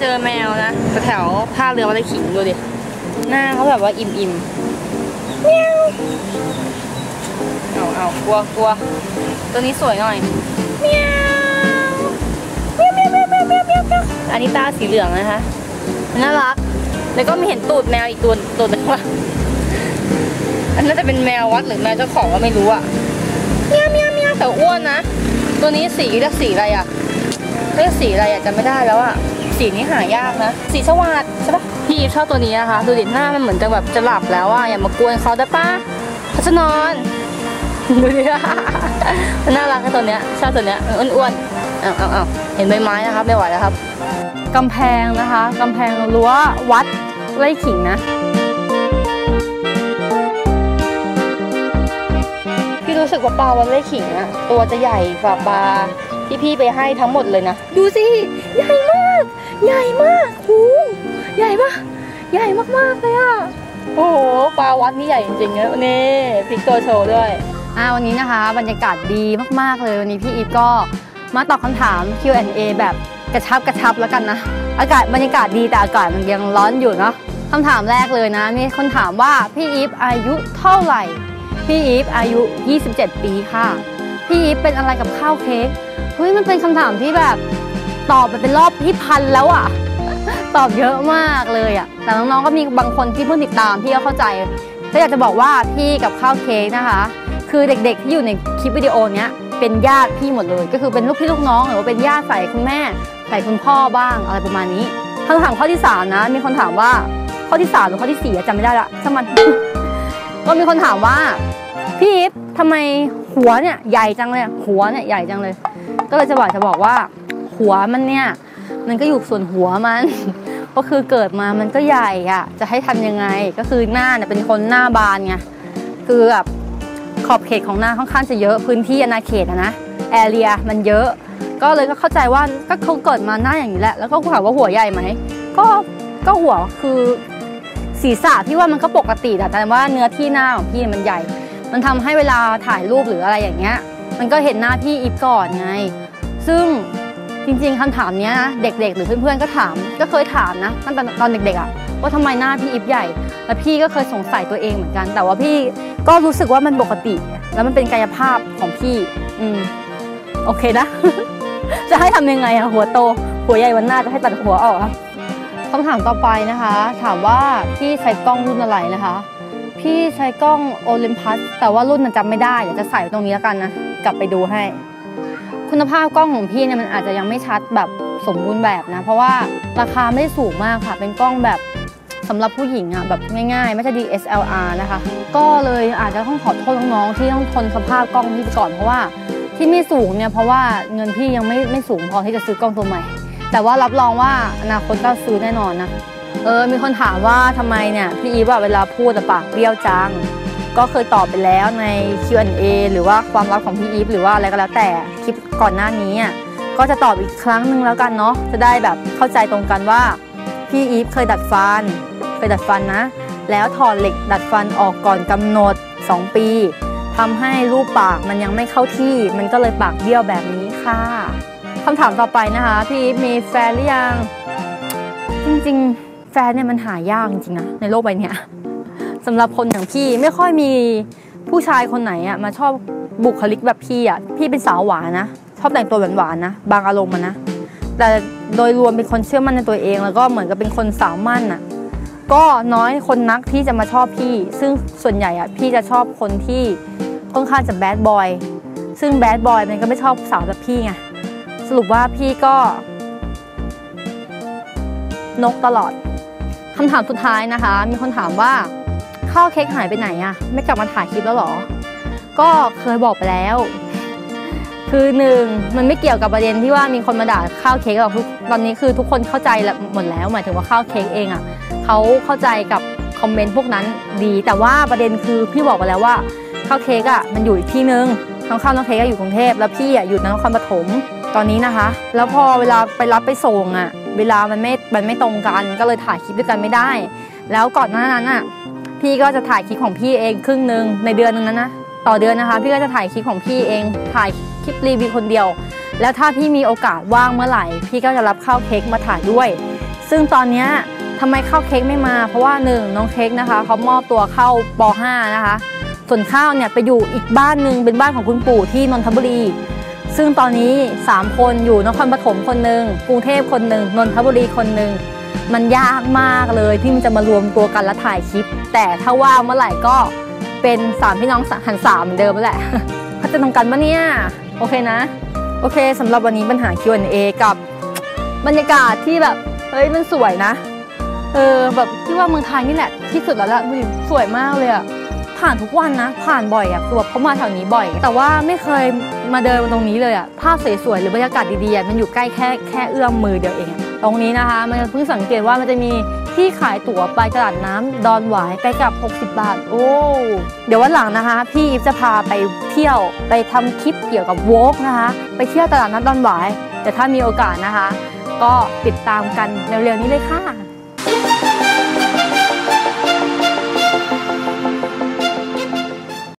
เจอแมวนะแถวท่าเรือวัดขิงดูดิ หน้าเขาแบบว่าอิ่มอิ่มเอาเอากลัวกลัวตัวนี้สวยหน่อยเมียเมียเมียเมียเมียเมียเมียอันนี้ตาสีเหลืองนะคะน่ารัก แล้วก็มีเห็นตูดแมวอีกตัวตัวนึงว่ะอันน่าจะเป็นแมววัดหรือแมวเจ้าของก็ไม่รู้อะเมียวเมียวเมียวแต่อ้วนนะ ตัวนี้สีเรียกสีอะไรอะเรียกสีอะไรอะจำไม่ได้แล้วอะ สีนี้หายากนะ สีสวัสดใช่ปะพี่อีฟชอบตัวนี้นะคะ ดูดิหน้ามันเหมือนจะแบบจะหลับแล้วอะอย่ามากวนเขาได้ปะเขาจะนอนดูดิมันน่ารักนะตัวเนี้ยชอบตัวเนี้ยมันอ้วนๆเอาเอาเอาเห็นใบไม้นะครับไม่ไหวแล้วครับกำแพงนะคะกำแพงรั้ววัดไร่ขิงนะพี่รู้สึกว่าปลาวันไร่ขิงอะตัวจะใหญ่กว่าปลาที่พี่ไปให้ทั้งหมดเลยนะ ดูสิ ใหญ่มาก ใหญ่มากหูใหญ่ปะใหญ่มากๆเลยอะโอ้โห ปลาวัดนี่ใหญ่จริงๆนะนี่พลิกตัวโชว์ด้วย อ่าวันนี้นะคะ บรรยากาศดีมากๆเลย วันนี้พี่อีฟก็มาตอบคำถาม Q&A แบบกระชับกระชับแล้วกันนะ อากาศบรรยากาศดีแต่อากาศมันยังร้อนอยู่เนาะคำถามแรกเลยนะ มีคนถามว่าพี่อีฟอายุเท่าไหร่ พี่อีฟอายุ 27 ปีค่ะ พี่อีฟเป็นอะไรกับข้าวเค้ก เฮ้ยมันเป็นคำถามที่แบบ ตอบไปเป็นรอบที่พันแล้วอะ่ะ ตอบเยอะมากเลยอะ่ะ แต่น้องๆก็มีบางคนที่เพิ่งติดตามพี่ก็เข้าใจ ก็อยากจะบอกว่าพี่กับข้าวเค้กนะคะ คือเด็กๆที่อยู่ในคลิปวิดีโอเนี้ยเป็นญาติพี่หมดเลย ก็คือเป็นลูกพี่ลูกน้องหรือว่าเป็นญาติใส่คุณแม่ใส่คุณพ่อบ้างอะไรประมาณนี้คำถามข้อที่สามนะ มีคนถามว่าข้อที่สามหรือข้อที่สี่จำไม่ได้ละช่างมันก็มีคนถามว่าพี่อีฟทำไมหัวเนี่ยใหญ่จังเลยหัวเนี่ยใหญ่จังเลย ก็เลยจะบอกจะบอกว่า หัวมันเนี่ย มันก็อยู่ส่วนหัวมัน ก็คือเกิดมามันก็ใหญ่อะจะให้ทำยังไง ก็คือหน้าเนี่ยเป็นคนหน้าบานไง คือแบบขอบเขตของหน้าค่อนข้างจะเยอะพื้นที่อาณาเขตอะนะแอเรียมันเยอะ ก็เลยก็เข้าใจว่าก็เขาเกิดมาหน้าอย่างนี้แหละ แล้วก็ถามว่าหัวใหญ่ไหม ก็ก็หัวคือศีรษะพี่ว่ามันก็ปกติแต่แต่ว่าเนื้อที่หน้าของพี่มันใหญ่ มันทำให้เวลาถ่ายรูปหรืออะไรอย่างเงี้ย มันก็เห็นหน้าพี่อีฟก่อนไง ซึ่ง จริงๆคำถามนี้นะเด็กๆ หรือเพื่อนๆก็ถาม ก็เคยถามนะตั้งแต่ตอนเด็กๆอะว่าทำไมหน้าพี่อีฟใหญ่ แล้วพี่ก็เคยสงสัยตัวเองเหมือนกัน แต่ว่าพี่ก็รู้สึกว่ามันปกติ แล้วมันเป็นกายภาพของพี่ อืมโอเคนะ จะให้ทำยังไงอะหัวโต หัวใหญ่วันหน้าจะให้ตัดหัวออกอะคำถามต่อไปนะคะ ถามว่าพี่ใช้กล้องรุ่นอะไรนะคะ พี่ใช้กล้องโอลิมพัสแต่ว่ารุ่นจำไม่ได้เดี๋ยวจะใส่ตรงนี้แล้วกันนะกลับไปดูให้ คุณภาพกล้องของพี่เนี่ยมันอาจจะยังไม่ชัดแบบสมบูรณ์แบบนะ เพราะว่าราคาไม่ได้สูงมากค่ะ เป็นกล้องแบบสำหรับผู้หญิงอะแบบง่ายๆ ไม่ใช่ DSLR นะคะ ก็เลยอาจจะต้องขอโทษน้องๆที่ต้องทนสภาพกล้องพี่ไปก่อนเพราะว่าที่ไม่สูงเนี่ยเพราะว่าเงินพี่ยังไม่ไม่สูงพอที่จะซื้อกล้องตัวใหม่ แต่ว่ารับรองว่าอนาคตก็ซื้อแน่นอนนะเออมีคนถามว่าทำไมเนี่ยพี่อีฟอะเวลาพูดอะปากเบี้ยวจัง ก็เคยตอบไปแล้วใน Q&A หรือว่าความลับของพี่อีฟหรือว่าอะไรก็แล้วแต่คลิปก่อนหน้านี้อะก็จะตอบอีกครั้งหนึ่งแล้วกันเนาะจะได้แบบเข้าใจตรงกันว่าพี่อีฟเคยดัดฟันเคยดัดฟันนะ แล้วถอดเหล็กดัดฟันออกก่อนกำหนด 2 ปีทำให้รูปปากมันยังไม่เข้าที่ มันก็เลยปากเบี้ยวแบบนี้ค่ะคำถามต่อไปนะคะ พี่อีฟมีแฟนหรือยัง จริงๆ แฟนเนี่ยมันหายากจริงๆนะในโลกใบนี้ สำหรับคนอย่างพี่ไม่ค่อยมีผู้ชายคนไหนอะมาชอบบุคลิกแบบพี่อะพี่เป็นสาวหวานนะ ชอบแต่งตัวหวานๆนะ บางอารมณ์นะ แต่โดยรวมเป็นคนเชื่อมั่นในตัวเอง แล้วก็เหมือนกับเป็นคนสาวมั่นอะก็น้อยคนนักที่จะมาชอบพี่ ซึ่งส่วนใหญ่อะพี่จะชอบคนที่ค่อนข้างจะแบดบอยซึ่งแบดบอยมันก็ไม่ชอบสาวแบบพี่ไงสรุปว่าพี่ก็ นกตลอดคำถามสุดท้ายนะคะ มีคนถามว่า ข้าวเค้กหายไปไหนอะไม่กลับมาถ่ายคลิปแล้วหรอ ก็เคยบอกไปแล้ว คือหนึ่งมันไม่เกี่ยวกับประเด็นที่ว่ามีคนมาด่าข้าวเค้กหรอกทุกตอนนี้คือทุกคนเข้าใจล้วหมดแล้ว หมายถึงว่าข้าวเค้กเองอะเขาเข้าใจกับคอมเมนต์พวกนั้นดีแต่ว่าประเด็นคือพี่บอกไปแล้วว่าข้าวเค้กอะมันอยู่อีกที่นึงน้งข้าวน้องเค้กอะอยู่กรุงเทพแล้วพี่อะอยู่นครปฐมตอนนี้นะคะ แล้วพอเวลาไปรับไปส่งอะเวลามันไม่มันไม่ตรงกันก็เลยถ่ายคลิปด้วยกันไม่ได้ แล้วก่อนหน้านั้นอะ พี่ก็จะถ่ายคลิปของพี่เองครึ่งหนึ่งในเดือนหนึงนั้นนะต่อเดือนนะคะ พี่ก็จะถ่ายคลิปของพี่เอง ถ่ายคลิปรีวิวคนเดียว แล้วถ้าพี่มีโอกาสว่างเมื่อไหร่ พี่ก็จะรับข้าวเค้กมาถ่ายด้วย ซึ่งตอนนี้ยทำไมข้าวเค้กไม่มา เพราะว่าหนึ่งน้องเค้กนะคะเขามอบตัวเข้าป .5 นะคะ ส่วนข้าวเนี่ยไปอยู่อีกบ้านหนึ่งเป็นบ้านของคุณปู่ที่นนทบุรี ซึ่งตอนนี้ 3 คนอยู่นครปฐมคนหนึ่งกรุงเทพคนหนึ่งนนทบุรีคนหนึ่ง มันยากมากเลยที่มันจะมารวมตัวกันและถ่ายคลิป แต่ถ้าว่างเมื่อไหร่ก็เป็นสามพี่น้องหันสามเหมือนเดิมแหละเขาจะตรงกันปะเนี่ยโอเคนะ โอเคสำหรับวันนี้ปัญหา Q&A กับบรรยากาศที่แบบเฮ้ยมันสวยนะ เออแบบที่ว่าเมืองไทยนี่แหละที่สุดแล้วละดูดิสวยมากเลยอะผ่านทุกวันนะ ผ่านบ่อยอะคือแบบเขามาแถวนี้บ่อย แต่ว่าไม่เคยมาเดินตรงนี้เลยอะภาพสวยๆหรือบรรยากาศดีๆมันอยู่ใกล้แค่แค่เอื้อมมือเดียวเองอะ ตรงนี้นะคะ มันเพิ่งสังเกตว่ามันจะมีที่ขายตั๋วไปตลาดน้ำดอนหวายไปกับ 60 บาท โอ้ เดี๋ยววันหลังนะคะ พี่อีฟจะพาไปเที่ยวไปทำคลิปเกี่ยวกับโวกนะคะ ไปเที่ยวตลาดน้ำดอนหวาย แต่ถ้ามีโอกาสนะคะ ก็ติดตามกันเร็วๆนี้เลยค่ะ